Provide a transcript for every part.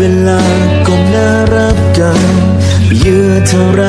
เวลาก็น่ารับกันเยื่อเท่าไร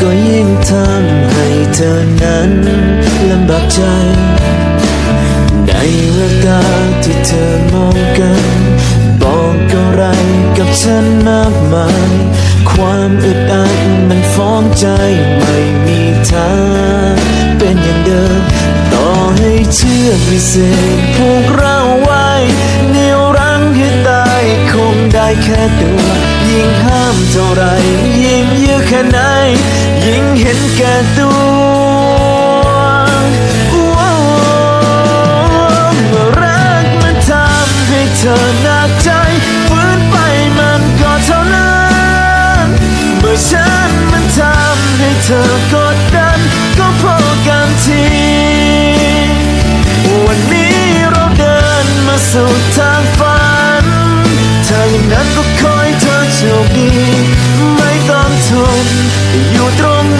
ก็ยิ่งทำให้เธอนั้นลำบากใจ กับฉันมากมาย ความอึดอัดมันฟ้องใจไม่มีทางเป็นอย่างเดิม ต่อให้เชื่อกวิเศษผูกเราไว้เหนียวรั้งให้ตายคงได้แค่ตัว ยิ่งห้ามเท่าไร ยิ่งยื้อแค่ไหน ยิ่งเห็นแก่ตัวรักมันทำให้เธอหนักใจ ฉันมันทำให้เธอกดดัน ก็พอกันทีวันนี้เราเดินมาสู่ทางฝันถ้าอย่างนั้นก็คอยเธอโชคดี ไม่ต้องทนอยู่ตรง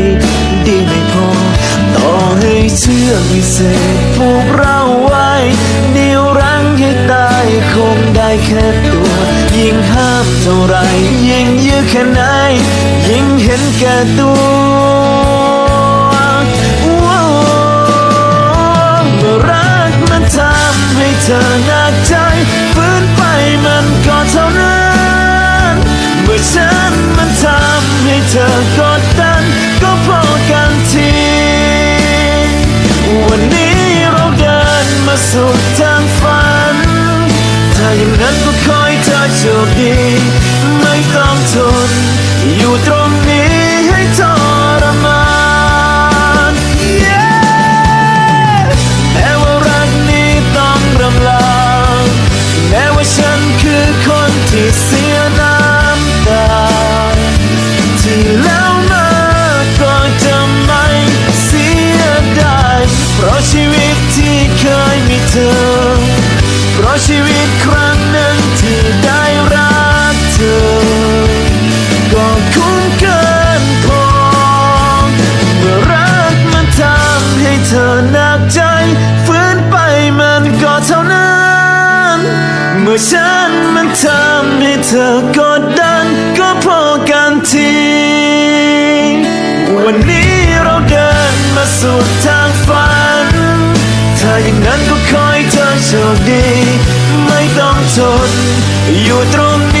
เชื่อวิเศษผูกเราไว้เหนียวรั้งให้ตายคงได้แค่ตัว ยิ่งห้ามเท่าไรยิ่งยื้อแค่ไหน ยิ่งเห็นแก่ตัวเมื่อรักมันทำให้เธอหนักใจฝืนไปมันก็เท่านั้น เมื่อฉันมันทำให้เธอกดดัน สู่ทางฝัน ถ้าอย่างนั้นก็ขอให้เธอโชคดี ไม่ต้องทน อยู่ตรงนี้ให้ทรมาน Yeah แม้ว่ารักนี้ต้องรำลาแม้ว่าฉันคือคนที่เสียน้ำตา ที่แล้วมาก็จะไม่เสียดายเพราะชีวิตะชีวิตครั้งหนึ่งที่ได้รักเธอ ก็คุ้มเกินพอเมื่อรักมันทำให้เธอหนักใจฝืนไปมันก็เท่านั้น เมื่อฉันมันทำให้เธอกดดัน ก็พอกันที วันนี้เราเดินมาสู่ทางฝัน ถ้าอย่างนั้นก็ขอ โชคดี ไม่ต้องทนอยู่ตรงนี้